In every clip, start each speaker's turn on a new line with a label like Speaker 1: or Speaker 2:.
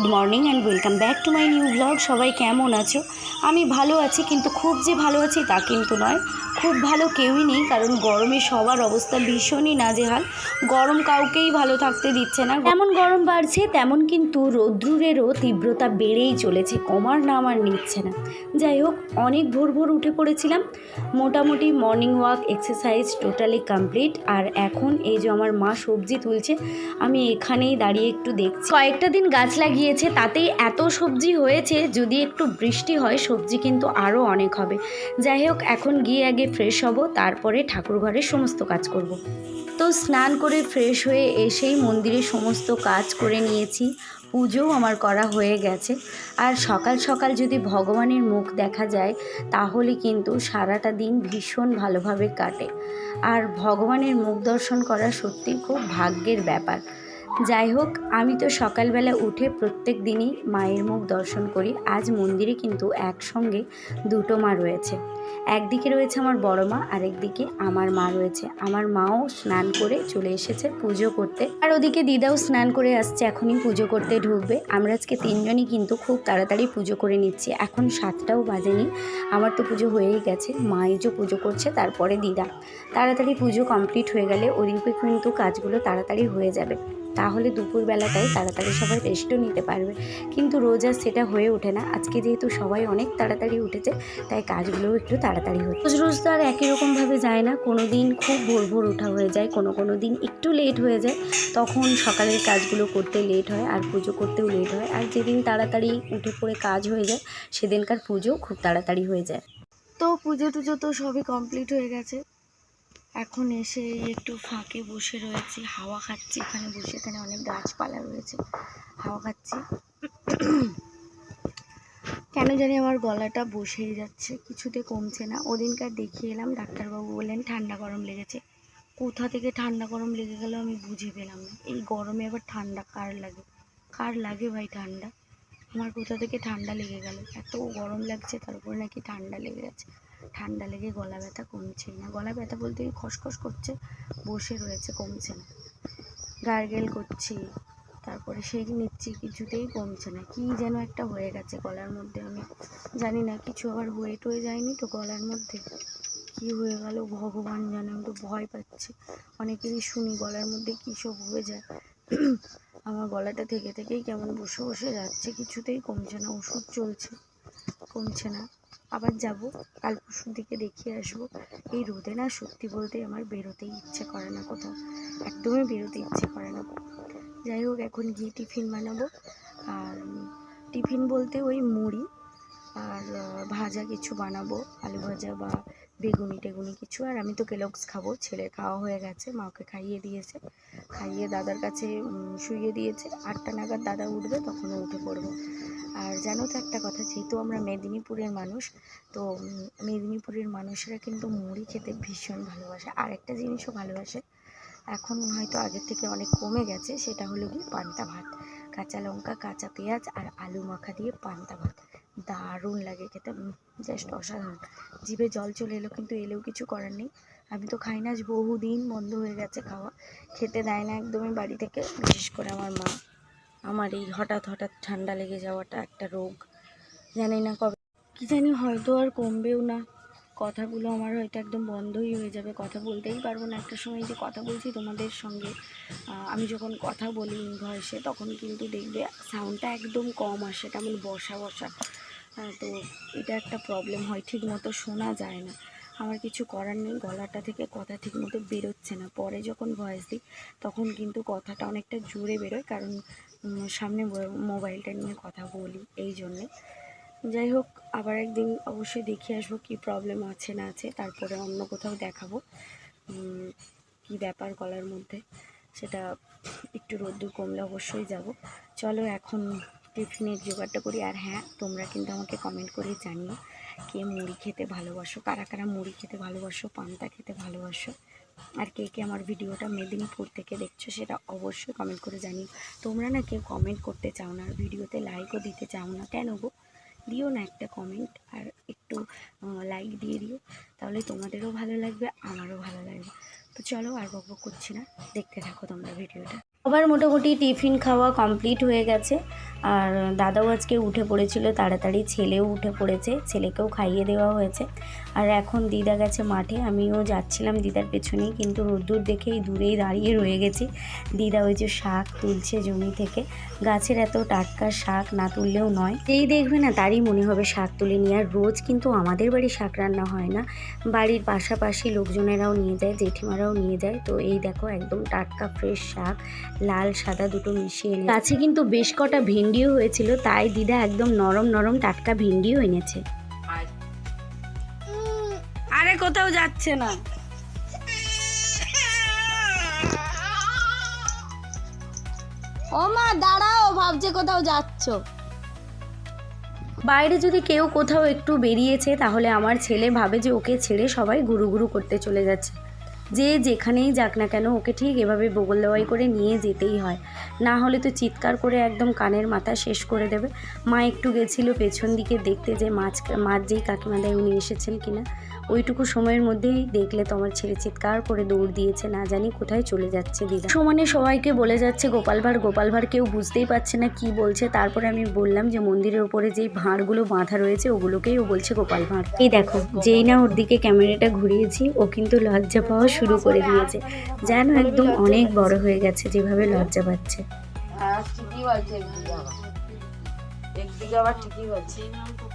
Speaker 1: Good morning and welcome back to my new blog. সবাই কেমন আছো? আমি ভালো আছি, কিন্তু খুব যে ভালো আছি তা কিন্তু নয়। খুব ভালো কেউই নেই, কারণ গরমে সবার অবস্থা ভীষণই নাজেহাল। গরম কাউকেই ভালো থাকতে দিচ্ছে না। যেমন গরম বাড়ছে, তেমন কিন্তু রৌদ্রেরও তীব্রতা বেড়েই চলেছে, কমার নাম আর নিচ্ছে না। যাই হোক, অনেক ভোর ভোর উঠে পড়েছিলাম। মোটামুটি morning walk exercise totally complete আর এখন এই যে আমার মা সবজি তুলছে, আমি এখানেই দাঁড়িয়ে একটু দেখছি। কয়েকটা দিন গাছ লাগিয়েছে, তাতেই এত সবজি হয়েছে, যদি একটু বৃষ্টি হয়, সবজি কিন্তু আরও অনেক হবে। যাই হোক, এখন গিয়ে আগে ফ্রেশ হব, তারপরে ঠাকুর ঘরের সমস্ত কাজ করব। তো স্নান করে ফ্রেশ হয়ে এসেই মন্দিরে সমস্ত কাজ করে নিয়েছি। পুজোও আমার করা হয়ে গেছে। আর সকাল সকাল যদি ভগবানের মুখ দেখা যায়, তাহলে কিন্তু সারাটা দিন ভীষণ ভালোভাবে কাটে। আর ভগবানের মুখ দর্শন করা সত্যি খুব ভাগ্যের ব্যাপার। যাই হোক, আমি তো সকালবেলা উঠে প্রত্যেক দিনই মায়ের মুখ দর্শন করি। আজ মন্দিরে কিন্তু একসঙ্গে দুটো মা রয়েছে। একদিকে রয়েছে আমার বড় মা, আরেকদিকে আমার মা রয়েছে। আমার মাও স্নান করে চলে এসেছে পুজো করতে। আর ওদিকে দিদাও স্নান করে আসছে, এখনই পুজো করতে ঢুকবে। আমরা আজকে তিনজনই কিন্তু খুব তাড়াতাড়ি পুজো করে নিচ্ছি। এখন সাতটাও বাজেনি, আমার তো পুজো হয়েই গেছে। মা যে পুজো করছে, তারপরে দিদা। তাড়াতাড়ি পুজো কমপ্লিট হয়ে গেলে ওদিকে কিন্তু কাজগুলো তাড়াতাড়ি হয়ে যাবে। তাহলে দুপুরবেলাটাই তাড়াতাড়ি সবাই রেস্টও নিতে পারবে। কিন্তু রোজ আর সেটা হয়ে ওঠে না। আজকে যেহেতু সবাই অনেক তাড়াতাড়ি উঠেছে তাই কাজগুলোও একটু তাড়াতাড়ি হচ্ছে। রোজ রোজ তো আর একই রকমভাবে যায় না। কোনো দিন খুব ভোর ভোর ওঠা হয়ে যায় কোনো কোনো দিন একটু লেট হয়ে যায়। তখন সকালের কাজগুলো করতে লেট হয় আর পুজো করতেও লেট হয়। আর যেদিন তাড়াতাড়ি উঠে পড়ে কাজ হয়ে যায় সেদিনকার পুজোও খুব তাড়াতাড়ি হয়ে যায়। তো পুজো টুজো তো সবই কমপ্লিট হয়ে গেছে। এখন এসে একটু ফাঁকে বসে রয়েছি, হাওয়া খাচ্ছি। এখানে বসে এখানে অনেক গাছপালা রয়েছে, হাওয়া খাচ্ছি। কেন জানি আমার গলাটা বসেই যাচ্ছে, কিছুতে কমছে না। ওদিনকার দেখিয়ে এলাম, ডাক্তারবাবু বললেন ঠান্ডা গরম লেগেছে। কোথা থেকে ঠান্ডা গরম লেগে গেল আমি বুঝে পেলাম না। এই গরমে আবার ঠান্ডা কার লাগে? কার লাগে ভাই ঠান্ডা? আমার কোথা থেকে ঠান্ডা লেগে গেল? এত গরম লাগছে তারপরে নাকি ঠান্ডা লেগে গেছে ঠান্ডা লেগে গলা ব্যথা কমছেই না। গলা ব্যথা বলতে খসখস করছে? বসে রয়েছে, কমছে না। গার্গেল করছি, তারপরে সেক নিচ্ছি, কিছুতেই কমছে না। কি যেন একটা হয়ে গেছে গলার মধ্যে। আমি জানি না, কিছু আবার হয়ে টয়ে যায়নি তো গলার মধ্যে? কি হয়ে গেল ভগবান জানে, আমি তো ভয় পাচ্ছি। অনেকেরই শুনি গলার মধ্যে কী সব হয়ে যায়। আমার গলাটা থেকে থেকেই কেমন বসে বসে যাচ্ছে, কিছুতেই কমছে না, ওষুধ চলছে, কমছে না। আবার যাব। কাল পরশুর দিকে দেখিয়ে আসব। এই রোদে না সত্যি বলতে আমার বেরোতেই ইচ্ছে করে না কোথাও। একদমই বেরোতে ইচ্ছে করে না। যাই হোক, এখন গিয়ে টিফিন বানাবো। আর টিফিন বলতে ওই মুড়ি আর ভাজা কিছু বানাবো, আলু ভাজা বা বেগুনি টেগুনি কিছু। আর আমি তো কেলক্স খাব, ছেলে খাওয়া হয়ে গেছে, মাকে খাইয়ে দিয়েছে। খাইয়ে দাদার কাছে শুইয়ে দিয়েছে। আটটা নাগাদ দাদা উঠবে তখনও উঠে পড়ব। আর জানো তো একটা কথা, যেহেতু আমরা মেদিনীপুরের মানুষ, তো মেদিনীপুরের মানুষেরা কিন্তু মুড়ি খেতে ভীষণ ভালোবাসে। আর একটা জিনিসও ভালোবাসে, এখন হয়তো আগের থেকে অনেক কমে গেছে, সেটা হলো কি পান্তা ভাত। কাঁচা লঙ্কা, কাঁচা পেঁয়াজ আর আলু মাখা দিয়ে পান্তা ভাত। দারুণ লাগে খেতে জাস্ট অসাধারণ। জিভে জল চলে এলো কিন্তু এলেও কিছু করার নেই। আমি তো খাই না বহুদিন বন্ধ হয়ে গেছে খাওয়া। খেতে দেয় না একদমই বাড়ি থেকে, বিশেষ করে আমার মা। আমার এই হঠাৎ হঠাৎ ঠান্ডা লেগে যাওয়াটা একটা রোগ। জানি না কবে। কি জানি হয়তো আর কমবেও না। কথাগুলো আমার হয়তো একদম বন্ধই হয়ে যাবে। কথা বলতেই পারব না। একটা সময় যে কথা বলছি তোমাদের সঙ্গে আমি যখন কথা বলি ভয়েসে, তখন কিন্তু দেখবে সাউন্ডটা একদম কম আসে। তেমন বসা বসা। তো এটা একটা প্রবলেম হয় ঠিক মতো শোনা যায় না। আমার কিছু করার নেই, গলাটা থেকে কথা ঠিক মতো বেরোচ্ছে না। পরে যখন ভয়েস দিই, তখন কিন্তু কথাটা অনেকটা জোরে বেরোয়, কারণ সামনে মোবাইলটা নিয়ে কথা বলি, এই জন্যে। যাই হোক, আবার একদিন অবশ্যই দেখিয়ে আসব কী প্রবলেম আছে না আছে, তারপরে অন্য কোথাও দেখাবো কী ব্যাপার গলার মধ্যে। সেটা একটু রোদ্দুর কমলে অবশ্যই যাব। চলো এখন টিফিনের জোগাড়টা করি। আর হ্যাঁ তোমরা কিন্তু আমাকে কমেন্ট করে জানিও কে মুড়ি খেতে ভালোবাসো, কারা কারা মুড়ি খেতে ভালোবাসো, পান্তা খেতে ভালোবাসো, আর কে কে আমার ভিডিওটা মেদিনীপুর থেকে দেখছ সেটা অবশ্যই কমেন্ট করে জানিও। তোমরা না কেউ কমেন্ট করতে চাও না, আর ভিডিওতে লাইকও দিতে চাও না, কেন গো? দিও না একটা কমেন্ট আর একটু লাইক দিয়ে দিও, তাহলে তোমাদেরও ভালো লাগবে, আমারও ভালো লাগবে। তো চলো আর বকবক করছি না, দেখতে থাকো তোমরা ভিডিওটা। আবার মোটামুটি টিফিন খাওয়া কমপ্লিট হয়ে গেছে। আর দাদাও আজকে উঠে পড়েছিল, তাড়াতাড়ি ছেলেও উঠে পড়েছে, ছেলেকেও খাইয়ে দেওয়া হয়েছে। আর এখন দিদা গেছে মাঠে, আমিও যাচ্ছিলাম দিদার পেছনেই, কিন্তু রোদ্দুর দেখেই দূরেই দাঁড়িয়ে রয়ে গেছি। দিদা ওই যে শাক তুলছে জমি থেকে, গাছের এত টাটকা শাক না তুললেও নয়। যেই দেখবে না, তারই মনে হবে শাক তুলে নিয়ে। আর রোজ কিন্তু আমাদের বাড়ি শাক রান্না হয় না। বাড়ির পাশাপাশি লোকজনেরাও নিয়ে যায়, জেঠিমারাও নিয়ে যায়। তো এই দেখো, একদম টাটকা ফ্রেশ শাক। লাল সাদা দুটো মিশিয়ে এনে গাছে কিন্তু বেশ কটা ভেন্ডিও হয়েছিল তাই দিদা একদম নরম নরম টাটকা ভেন্ডিও এনেছে। আরে কোথাও যাচ্ছে না। ও মা দাঁড়াও ভাবছে কোথাও যাচ্ছ। বাইরে যদি কেউ কোথাও একটু বেরিয়েছে তাহলে আমার ছেলে ভাবে যে ওকে ছেড়ে সবাই গুরু গুরু করতে চলে যাচ্ছে। যে যেখানেই যাক না কেন ওকে ঠিক এভাবে বগল দেওয়াই করে নিয়ে যেতেই হয়। না হলে তো চিৎকার করে একদম কানের মাথা শেষ করে দেবে। মা একটু গেছিল পেছন দিকে দেখতে যে মাছ মাছ যেই কাকিমাদায় উনি এসেছেন কিনা। ওইটুকু সময়ের মধ্যেই দেখলে তো আমার ছেলে চিৎকার করে দৌড় দিয়েছে না জানি কোথায় চলে যাচ্ছে দিদা। সমানে সবাইকে বলে যাচ্ছে গোপাল ভাঁড় গোপাল ভাঁড় কেউ বুঝতেই পারছে না কি বলছে। তারপরে আমি বললাম যে মন্দিরের উপরে যেই ভাঁড়গুলো বাঁধা রয়েছে ওগুলোকেই ও বলছে গোপাল ভাঁড়। এই দেখো যেই না ওর দিকে ক্যামেরাটা ঘুরিয়েছি ও কিন্তু লজ্জা পাওয়া শুরু করে দিয়েছে। যেন একদম অনেক বড় হয়ে গেছে যেভাবে লজ্জা পাচ্ছে।
Speaker 2: হ্যাঁ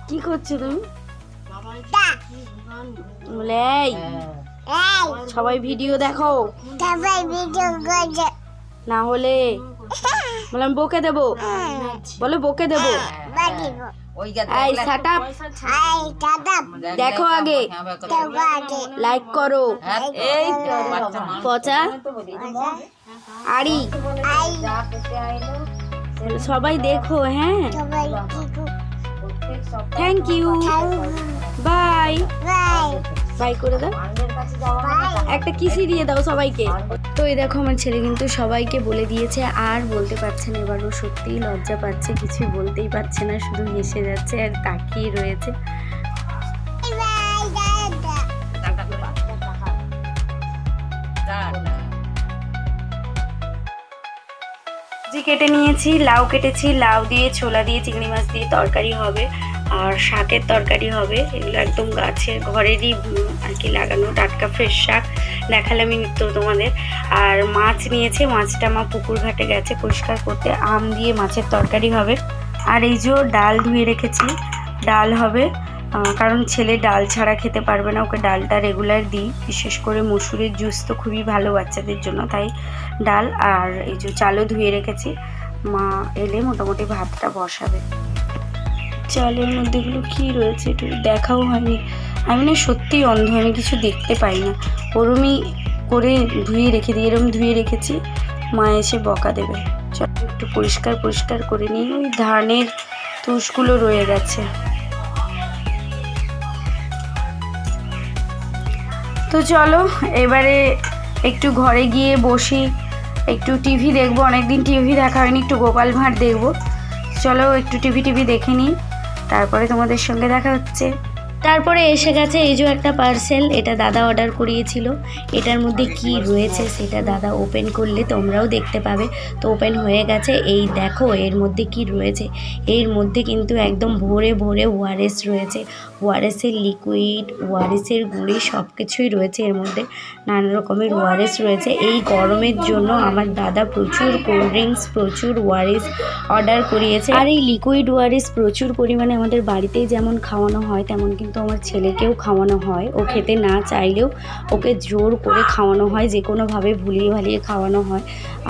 Speaker 1: কি করছ তুমি? সবাই ভিডিও দেখো।
Speaker 3: সবাই ভিডিও
Speaker 1: না হলে বললাম বকে দেবো। বলো বকে দেবো। দেখো আগে। লাইক করো। পচা। আড়ি। সবাই দেখো হ্যাঁ। থ্যাংক ইউ বাই
Speaker 3: বাই
Speaker 1: করে দাও। একটা কিসি দিয়ে দাও সবাইকে। তো এই দেখো আমার ছেলে কিন্তু সবাইকে বলে দিয়েছে আর বলতে পারছে না এবারও। ও সত্যিই লজ্জা পাচ্ছে কিছু বলতেই পারছে না শুধু হেসে যাচ্ছে আর তাকিয়ে রয়েছে। কেটে নিয়েছি, লাউ কেটেছি, লাউ দিয়ে, ছোলা দিয়ে, চিংড়ি মাছ দিয়ে তরকারি হবে, আর শাকের তরকারি হবে। এগুলো একদম গাছের ঘরেরই আর কি লাগানো, টাটকা ফ্রেশ শাক। দেখালাম নিত্য তোমাদের। আর মাছ নিয়েছে, মাছটা মা পুকুর ঘাটে গেছে পরিষ্কার করতে। আম দিয়ে মাছের তরকারি হবে। আর এই যে ডাল ধুয়ে রেখেছি, ডাল হবে। কারণ ছেলে ডাল ছাড়া খেতে পারবে না, ওকে ডালটা রেগুলার দিই। বিশেষ করে মসুরের জুস তো খুবই ভালো বাচ্চাদের জন্য, তাই ডাল আর এই যে চালও ধুয়ে রেখেছি। মা এলে মোটামুটি ভাতটা বসাবে। চালের মধ্যে এগুলো কী রয়েছে একটু দেখাও হয়নি। আমি না সত্যিই অন্ধ, আমি কিছু দেখতে পাই না। ওরমই করে ধুয়ে রেখে দিই, এরম ধুয়ে রেখেছি। মা এসে বকা দেবে। চল একটু পরিষ্কার পরিষ্কার করে নিই। ওই ধানের তুষগুলো রয়ে গেছে। তো চলো, এবারে একটু ঘরে গিয়ে বসি। একটু টিভি দেখব, অনেকদিন টিভি দেখা হয়নি, একটু গোপাল ভাঁড় দেখব। চলো একটু টিভি টিভি দেখে নিই, তারপরে তোমাদের সঙ্গে দেখা হচ্ছে। তারপরে এসে গেছে এই যে একটা পার্সেল এটা দাদা অর্ডার করিয়েছিল। এটার মধ্যে কি রয়েছে সেটা দাদা ওপেন করলে তোমরাও দেখতে পাবে। তো ওপেন হয়ে গেছে, এই দেখো এর মধ্যে কি রয়েছে। এর মধ্যে কিন্তু একদম ভরে ভরে ওয়ারেস রয়েছে। ওয়ারেসের লিকুইড ওয়ারেসের গুঁড়ি সব কিছুই রয়েছে এর মধ্যে। নানা রকমের ওয়ারেস রয়েছে। এই গরমের জন্য আমার দাদা প্রচুর কোল্ড ড্রিঙ্কস প্রচুর ওয়ারেস অর্ডার করিয়েছে। আর এই লিকুইড ওয়ারেস প্রচুর পরিমাণে আমাদের বাড়িতেই যেমন খাওয়ানো হয়, তেমন কিন্তু আমার ছেলেকেও খাওয়ানো হয়। ও খেতে না চাইলেও ওকে জোর করে খাওয়ানো হয়, যে কোনোভাবে ভুলিয়ে ভালিয়ে খাওয়ানো হয়।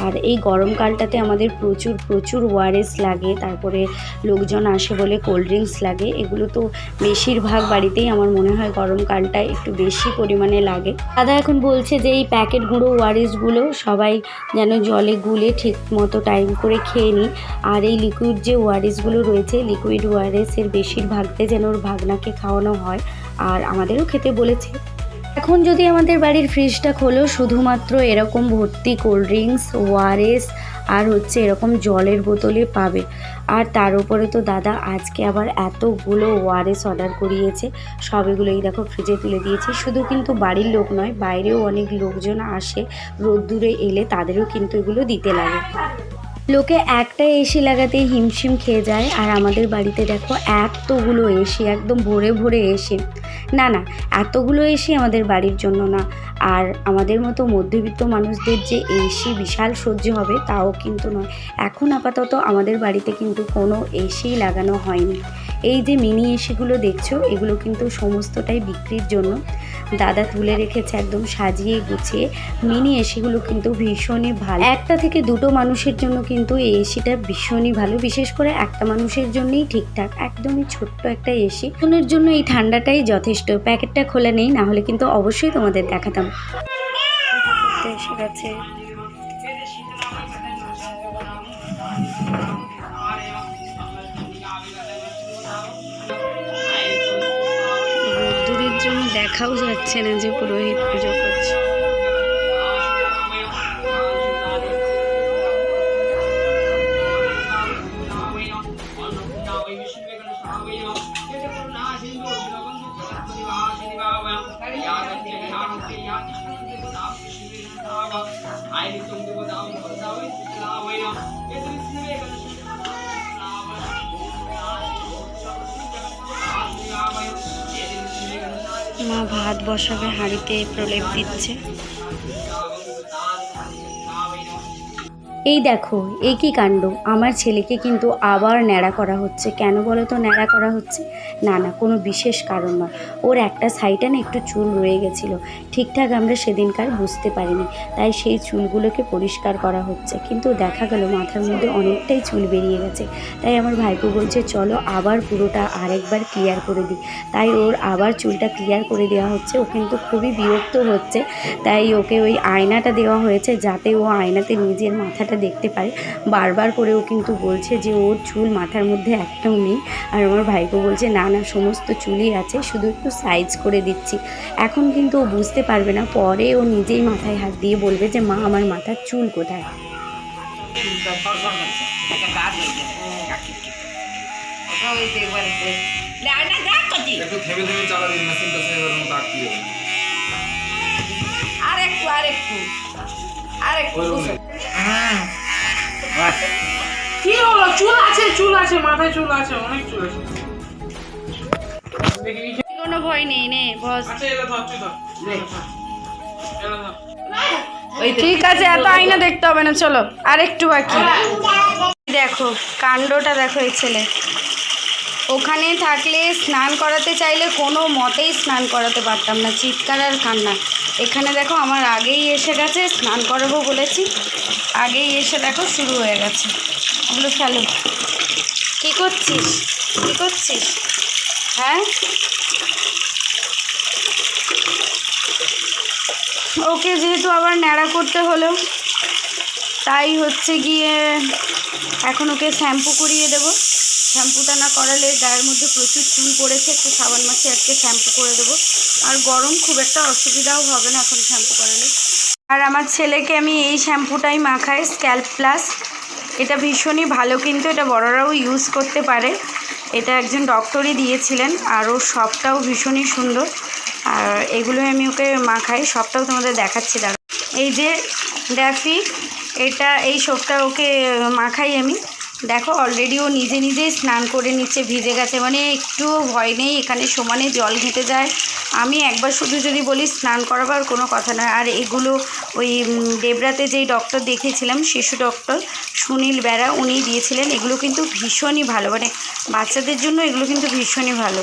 Speaker 1: আর এই গরমকালটাতে আমাদের প্রচুর প্রচুর ওয়ারেস লাগে, তারপরে লোকজন আসে বলে কোল্ড ড্রিঙ্কস লাগে। এগুলো তো বেশিরভাগ বাড়িতেই আমার মনে হয় গরমকালটায় একটু বেশি পরিমাণে লাগে। দাদা এখন বলছে যে এই প্যাকেট গুঁড়ো ওয়ারেসগুলো সবাই যেন জলে গুলে ঠিক মতো টাইম করে খেয়ে নিই। আর এই লিকুইড যে ওয়ারেসগুলো রয়েছে লিকুইড ওয়ারেসের বেশিরভাগতে যেন ওর ভাগনাকে খাওয়ানো হয়, আর আমাদেরও খেতে বলেছে। এখন যদি আমাদের বাড়ির ফ্রিজটা খোলো, শুধুমাত্র এরকম ভর্তি কোল্ড ড্রিঙ্কস ওয়ারেস আর হচ্ছে এরকম জলের বোতলে পাবে। আর তার উপরে তো দাদা আজকে আবার এতগুলো ওয়ারেস অর্ডার করিয়েছে, সবগুলোই দেখো ফ্রিজে তুলে দিয়েছি। শুধু কিন্তু বাড়ির লোক নয়, বাইরেও অনেক লোকজন আসে, রোদ্দুরে এলে তাদেরও কিন্তু এগুলো দিতে লাগে। লোকে একটা এসি লাগাতে হিমশিম খেয়ে যায়, আর আমাদের বাড়িতে দেখো এতগুলো এসি একদম ভরে ভরে এসি না না, এতগুলো এসি আমাদের বাড়ির জন্য না। আর আমাদের মতো মধ্যবিত্ত মানুষদের যে এসি বিশাল সহ্য হবে, তাও কিন্তু নয়। এখন আপাতত আমাদের বাড়িতে কিন্তু কোনো এসি লাগানো হয়নি। এই যে মিনি এসিগুলো দেখছ, এগুলো কিন্তু সমস্তটাই বিক্রির জন্য। দাদা তুলে রেখেছে একদম সাজিয়ে গুছিয়ে। মিনি এসিগুলো কিন্তু ভীষণই ভালো। একটা থেকে দুটো মানুষের জন্য কিন্তু এই এসিটা ভীষণই ভালো। বিশেষ করে একটা মানুষের জন্যই ঠিকঠাক, একদমই ছোট্ট একটা এসি। ফোনের জন্য এই ঠান্ডাটাই যথেষ্ট। প্যাকেটটা খোলা নেই, না হলে কিন্তু অবশ্যই তোমাদের দেখাতাম। এসে গেছে। দেখাও যাচ্ছে না যে পুরোহিত পুজো মা ভাত বসাবে, হাঁড়িতে প্রলেপ দিচ্ছে। এই দেখো এই কি কাণ্ড? আমার ছেলেকে কিন্তু আবার ন্যাড়া করা হচ্ছে। কেন বলো তো ন্যাড়া করা হচ্ছে? না না, কোনো বিশেষ কারণ নয়। ওর একটা সাইডে না একটু চুল রয়ে গেছিল। ঠিকঠাক আমরা সেদিনকার বুঝতে পারিনি। তাই সেই চুলগুলোকে পরিষ্কার করা হচ্ছে। কিন্তু দেখা গেল মাথার মধ্যে অনেকটাই চুল বেরিয়ে গেছে। তাই আমার ভাইপো বলছে, চলো আবার পুরোটা আরেকবার ক্লিয়ার করে দিই। তাই ওর আবার চুলটা ক্লিয়ার করে দেওয়া হচ্ছে। ও কিন্তু খুবই বিরক্ত হচ্ছে। তাই ওকে ওই আয়নাটা দেওয়া হয়েছে যাতে ও আয়নাতে নিজের মাথাটা দেখতে পারে। বারবার করে ও কিন্তু বলছে যে, ওর চুল মাথার মধ্যে একটাও নেই। আর আমার ভাইপো বলছে, না না সমস্ত চুলই আছে শুধু একটু সাইজ করে দিচ্ছি। এখন কিন্তু ও বুঝতে পারবে না পরে ও নিজেই মাথায় হাত দিয়ে বলবে যে মা আমার মাথার চুল কোথায়?
Speaker 2: আরেকটু আরেকটু। আরেকটু
Speaker 4: কি হলো? চুল আছে চুল আছে মাথায় চুল আছে অনেক চুল আছে।
Speaker 1: কোনো ভয় নেই নে বস।
Speaker 4: আচ্ছা
Speaker 1: ঠিক আছে এত আয়না দেখতে হবে না চলো। আর একটু বাকি। দেখো কাণ্ডটা দেখো এই ছেলে। ওখানে থাকলে স্নান করাতে চাইলে কোনো মতেই স্নান করাতে পারতাম না চিৎকার আর কান্না। এখানে দেখো আমার আগেই এসে গেছে স্নান করাবো বলেছি। আগেই এসে দেখো শুরু হয়ে গেছে। ওগুলো ফেলো। কী করছিস? কী করছিস? হ্যাঁ? ওকে যেহেতু আবার ন্যাড়া করতে হলো, তাই হচ্ছে গিয়ে এখন ওকে শ্যাম্পু করিয়ে দেবো। শ্যাম্পুটা না করালে গায়ের মধ্যে প্রচুর চুল পড়েছে, একটু সাবান মাছে আজকে শ্যাম্পু করে দেবো। আর গরম খুব একটা অসুবিধাও হবে না এখন শ্যাম্পু করালে। আর আমার ছেলেকে আমি এই শ্যাম্পুটাই মাখাই, স্ক্যাল্প প্লাস। এটা ভীষণই ভালো, কিন্তু এটা বড়রাও ইউজ করতে পারে। এটা একজন ডক্টরই দিয়েছিলেন, আর ওর সবটাও ভীষণই সুন্দর। আর এগুলো আমি ওকে মাখাই, সবটাও তোমাদের দেখাচ্ছি দাঁড়া এই যে ড্যাফি এটা, এই সবটা ওকে মাখাই আমি। দেখো অলরেডি ও নিজে নিজেই স্নান করে নিচ্ছে, ভিজে গেছে মানে একটুও ভয় নেই, এখানে সমানে জল ঘেঁটে যায়। আমি একবার শুধু যদি বলি স্নান করাবার কোনো কথা নয়। আর এগুলো ওই উম, দেবরাতে যেই ডক্টর দেখিয়েছিলাম শিশু ডক্টর সুনীল বেড়া উনি দিয়েছিলেন। এগুলো কিন্তু ভীষণই ভালো। মানে বাচ্চাদের জন্য এগুলো কিন্তু ভীষণই ভালো।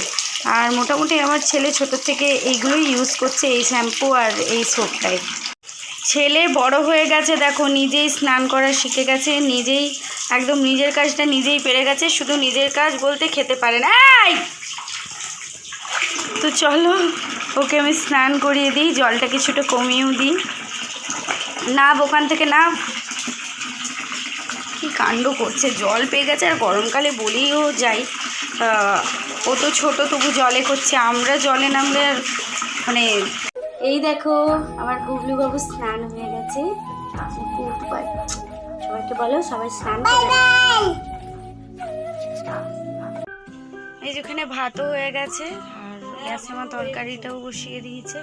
Speaker 1: আর মোটামুটি আমার ছেলে ছোট থেকে এইগুলোই ইউজ করছে এই শ্যাম্পু আর এই সোপটাই ছেলে বড় হয়ে গেছে দেখো নিজেই স্নান করা শিখে গেছে নিজেই একদম নিজের কাজটা নিজেই পেরে গেছে শুধু নিজের কাজ বলতে খেতে পারে না! তো চলো ওকে আমি স্নান করিয়ে দিই জলটা কিছুটা কমিয়েও দিই। না ওখান থেকে না কি কাণ্ড করছে? জল পেয়ে গেছে আর গরমকালে বলেও যাই। ও তো ছোটো তবু জলে করছে। আমরা জলে নামলে আর মানে এই দেখো আমার গুবলু বাবু স্নান হয়ে গেছে।
Speaker 2: সবাইকে বলো সবাই স্নান এই যেখানে ভাতও হয়ে গেছে। গ্যাসে আমার তরকারিটাও বসিয়ে দিয়েছে।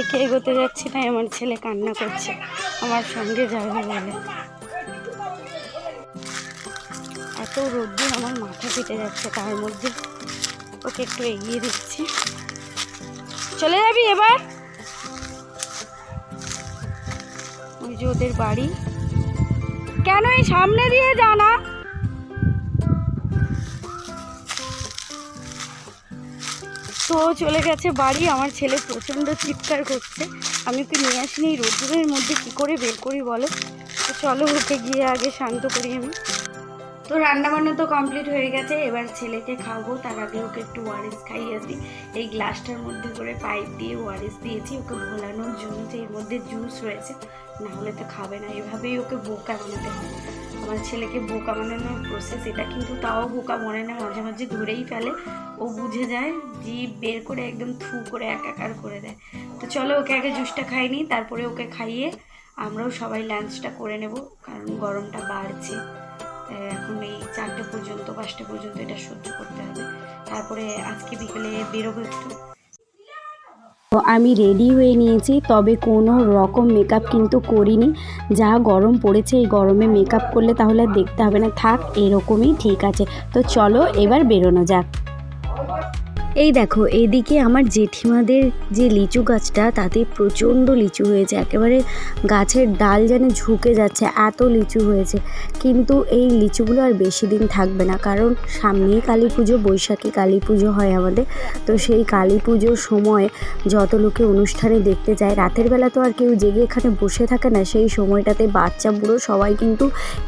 Speaker 2: একে এগোতে যাচ্ছি না আমার ছেলে কান্না করছে। আমার সঙ্গে যাবে বলে। এত রোদ্দুর আমার মাথা ফেটে যাচ্ছে, তার মধ্যে ওকে একটু এগিয়ে দিচ্ছি। চলে যাবি এবার? ওই যে ওদের বাড়ি। কেন এই সামনে দিয়ে জানা তো চলে গেছে বাড়ি। আমার ছেলে প্রচণ্ড চিৎকার করছে। আমি ওকে নিয়ে আসিনি এই রোদ্দুরের মধ্যে কি করে বের করি বলো? তো চলো ওকে গিয়ে আগে শান্ত করি আমি। তো রান্না বান্না তো কমপ্লিট হয়ে গেছে। এবার ছেলেকে খাব তার আগে ওকে একটু ওয়ারেস খাইয়ে আসি। এই গ্লাসটার মধ্যে করে পাইপ দিয়ে ওয়ারেস দিয়েছি। ওকে ভোলানোর জন্য যে এর মধ্যে জুস রয়েছে, না হলে তো খাবে না। এভাবেই ওকে বোকা বানাতে হয়। আমার ছেলেকে বোকা বানানোর প্রসেস এটা কিন্তু তাও বোকা মনে না, মাঝে মাঝে ধরেই ফেলে। ও বুঝে যায়, জিভ বের করে একদম থু করে একাকার করে দেয়। তো চলো, ওকে আগে জুসটা খাইনি, তারপরে ওকে খাইয়ে আমরাও সবাই লাঞ্চটা করে নেব, কারণ গরমটা বাড়ছে। এখন এই চারটে পর্যন্ত, পাঁচটা পর্যন্ত এটা সহ্য করতে হবে। তারপরে আজকে বিকেলে বেরোবো একটু।
Speaker 1: তো আমি রেডি হয়ে নিয়েছি, তবে কোনো রকম মেকআপ কিন্তু করিনি। যা গরম পড়েছে, এই গরমে মেকআপ করলে তাহলে দেখতে হবে না। থাক, এরকমই ঠিক আছে। তো চলো এবার বেরোনো যাক। এই দেখো এদিকে আমার জেঠিমাদের যে লিচু গাছটা তাতে প্রচণ্ড লিচু হয়েছে। একেবারে গাছের ডাল যেন ঝুঁকে যাচ্ছে এত লিচু হয়েছে। কিন্তু এই লিচুগুলো আর বেশি দিন থাকবে না কারণ সামনেই কালী পুজো বৈশাখী কালী পুজো হয় আমাদের। তো সেই কালী পুজোর সময় যত লোকে অনুষ্ঠানে দেখতে যায় রাতের বেলা তো আর কেউ জেগে এখানে বসে থাকে না সেই সময়টাতে বাচ্চা বুড়ো সবাই কিন্তু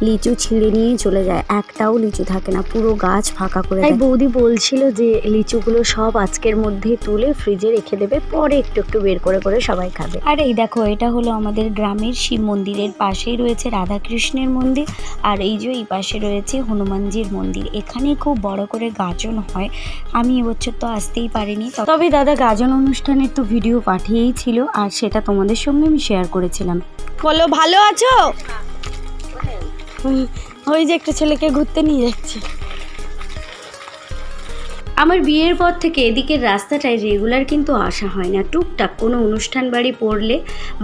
Speaker 1: লিচু ছিঁড়ে নিয়ে চলে যায়। একটাও লিচু থাকে না পুরো গাছ ফাঁকা করে তাই বৌদি বলছিল যে লিচুগুলো সব আজকের মধ্যে তুলে ফ্রিজে রেখে দেবে পরে একটু একটু বের করে করে সবাই খাবে। আর এই দেখো এটা হলো আমাদের গ্রামের শিব মন্দিরের পাশেই রয়েছে রাধাকৃষ্ণের মন্দির আর এই যে এই পাশে রয়েছে হনুমানজির মন্দির। এখানে খুব বড় করে গাজন হয়। আমি এবছর তো আসতেই পারিনি। তবে দাদা গাজন অনুষ্ঠানের তো ভিডিও পাঠিয়েই ছিল আর সেটা তোমাদের সঙ্গে আমি শেয়ার করেছিলাম।
Speaker 2: বলো ভালো আছো? হুম, ওই যে একটা ছেলেকে ঘুরতে নিয়ে যাচ্ছে।
Speaker 1: আমার বিয়ের পর থেকে এদিকের রাস্তাটায় রেগুলার কিন্তু আসা হয় না। টুকটাক কোনো অনুষ্ঠান বাড়ি পড়লে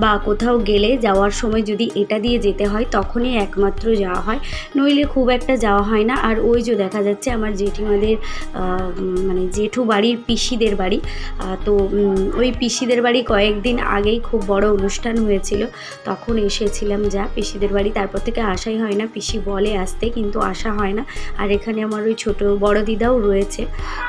Speaker 1: বা কোথাও গেলে যাওয়ার সময় যদি এটা দিয়ে যেতে হয়, তখনই একমাত্র যাওয়া হয়। নইলে খুব একটা যাওয়া হয় না। আর ওই যে দেখা যাচ্ছে আমার জেঠিমাদের মানে জেঠু বাড়ির পিসিদের বাড়ি। তো ওই পিসিদের বাড়ি কয়েকদিন আগেই খুব বড় অনুষ্ঠান হয়েছিল। তখন এসেছিলাম যা পিসিদের বাড়ি। তারপর থেকে আসাই হয় না। পিসি বলে আসতে কিন্তু আসা হয় না। আর এখানে আমার ওই ছোট বড় দিদাও রয়েছে।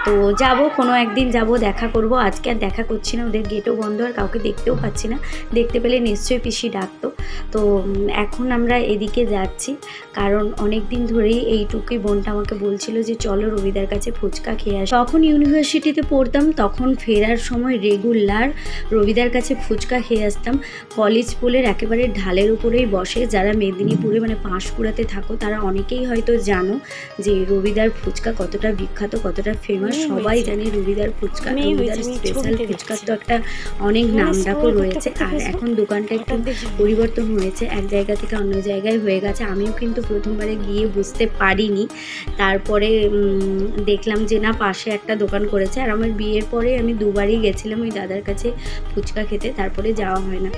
Speaker 1: তো যাব, কোনো একদিন যাব, দেখা করব। আজকে আর দেখা করছি না, ওদের গেটও বন্ধ, আর কাউকে দেখতেও পাচ্ছি না। দেখতে পেলে নিশ্চয়ই পিসি ডাকতো। তো, এখন আমরা এদিকে যাচ্ছি। কারণ অনেক দিন ধরেই এইটুকুই বোনটা আমাকে বলছিল যে, চলো রবিদার কাছে ফুচকা খেয়ে আসি। তখন ইউনিভার্সিটিতে পড়তাম, তখন ফেরার সময় রেগুলার রবিদার কাছে ফুচকা খেয়ে আসতাম। কলেজ পোলের একেবারে ঢালের উপরেই বসে। যারা মেদিনীপুরে মানে পাঁশকুড়াতে থাকো, তারা অনেকেই হয়তো জানো যে, রবিদার ফুচকা কতটা বিখ্যাত, কতটা ফেমাস
Speaker 2: মেয়ে
Speaker 1: সবাই। জানে রবিদার ফুচকা রবিদার স্পেশাল ফুচকার তো একটা অনেক
Speaker 2: মানে
Speaker 1: নাম ডাকও রয়েছে। আর এখন দোকানটা একটু পরিবর্তন হয়েছে এক জায়গা থেকে অন্য জায়গায় হয়ে গেছে। আমিও কিন্তু প্রথমবারে গিয়ে বুঝতে পারিনি। তারপরে উম, দেখলাম যে না পাশে একটা দোকান করেছে। আর আমার বিয়ের পরে আমি দুবারই গেছিলাম ওই দাদার কাছে ফুচকা খেতে। তারপরে যাওয়া হয় না।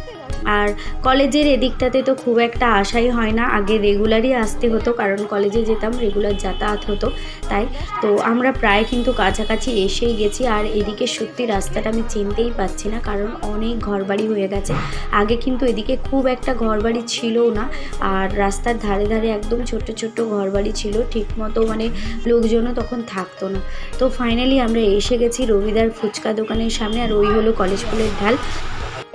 Speaker 1: আর কলেজের এদিকটাতে তো খুব একটা আশাই হয় না। আগে রেগুলারই আসতে হতো, কারণ কলেজে যেতাম, রেগুলার যাতায়াত হতো, তাই। তো আমরা প্রায় কিন্তু কাছাকাছি এসেই গেছি, আর এদিকে সত্যি রাস্তাটা আমি চিনতেই পারছি না, কারণ অনেক ঘরবাড়ি হয়ে গেছে। আগে কিন্তু এদিকে খুব একটা ঘরবাড়ি ছিলও না, আর রাস্তার ধারে ধারে একদম ছোট্ট ছোট্ট ঘরবাড়ি ছিল, ঠিকমতো মানে লোকজনও তখন থাকতো না। তো ফাইনালি আমরা এসে গেছি রবিদার ফুচকা দোকানের সামনে, আর ওই হলো কলেজ ফুলের ঢাল।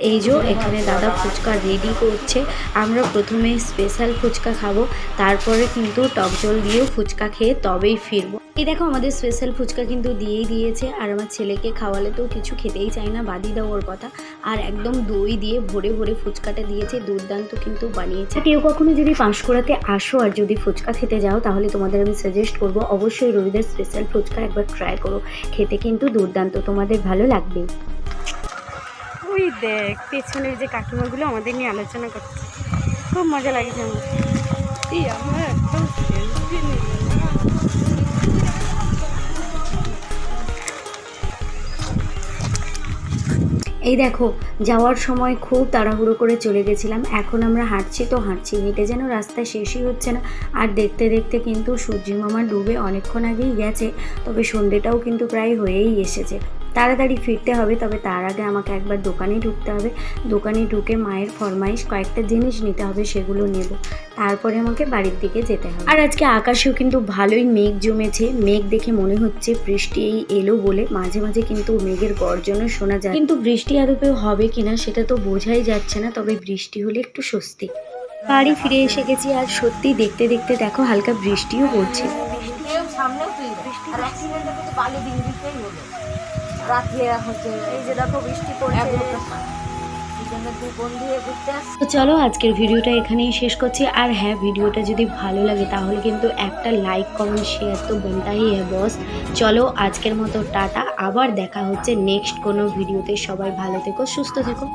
Speaker 1: এই যে এখানে দাদা ফুচকা রেডি করছে। আমরা প্রথমে স্পেশাল ফুচকা খাব, তারপরে কিন্তু টক জল দিয়েও ফুচকা খেয়ে তবেই ফিরবো। এই দেখো আমাদের স্পেশাল ফুচকা কিন্তু দিয়েই দিয়েছে, আর আমার ছেলেকে খাওয়ালে তো কিছু খেতেই চায় না বাদি দাও ওর কথা। আর একদম দই দিয়ে ভরে ভরে ফুচকাটা দিয়েছে, দুর্দান্ত কিন্তু বানিয়েছে। কেউ কখনো যদি পাঁশকুড়াতে আসো আর যদি ফুচকা খেতে যাও, তাহলে তোমাদের আমি সাজেস্ট করব, অবশ্যই রবিদার স্পেশাল ফুচকা একবার ট্রাই করো, খেতে কিন্তু দুর্দান্ত, তোমাদের ভালো লাগবে
Speaker 5: ওই দেখ পেছনের যে কাকিমাগুলো আমাদের নিয়ে আলোচনা করছে। খুব মজা লাগছে আমার। এই আমার একদম
Speaker 1: দেখো যাওয়ার সময় খুব তাড়াহুড়ো করে চলে গেছিলাম। এখন আমরা হাঁটছি তো হাঁটছি হেঁটে যেন রাস্তা শেষই হচ্ছে না। আর দেখতে দেখতে কিন্তু সূর্যি মামা ডুবে অনেকক্ষণ আগেই গেছে তবে সন্ধ্যেটাও কিন্তু প্রায় হয়েই এসেছে। তাড়াতাড়ি ফিরতে হবে, তবে তার আগে আমাকে একবার দোকানে ঢুকতে হবে। দোকানে ঢুকে মায়ের ফরমাইশ, কয়েকটা জিনিস নিতে হবে সেগুলো নেব। তারপরে আমাকে বাড়ির দিকে যেতে হবে। আর আজকে আকাশেও কিন্তু ভালোই মেঘ জমেছে। মেঘ দেখে মনে হচ্ছে বৃষ্টি এই এলো বলে। মাঝে মাঝে কিন্তু মেঘের গর্জনও শোনা যায়। কিন্তু বৃষ্টি আদপেও হবে কিনা সেটা তো বোঝাই যাচ্ছে না, তবে বৃষ্টি হলে একটু স্বস্তি। বাড়ি ফিরে এসে গেছি আর সত্যি দেখতে দেখতে দেখো হালকা বৃষ্টিও পড়ছে।
Speaker 2: কেউ সামনেও তুই না। আর অ্যাক্সিডেন্টটা কিন্তু বালি দিন দিতেই হলো রাত্রে হচ্ছে
Speaker 5: এই যে দেখো বৃষ্টি পড়ছে।
Speaker 1: তো চলো আজকের ভিডিওটা এখানেই শেষ করছি। আর হ্যাঁ ভিডিওটা যদি ভালো লাগে তাহলে কিন্তু একটা লাইক কমেন্ট শেয়ার তো বনতাই হ্যাঁ বস চলো আজকের মতো টাটা। আবার দেখা হচ্ছে নেক্সট কোনো ভিডিওতে। সবাই ভালো থেকো সুস্থ থেকো।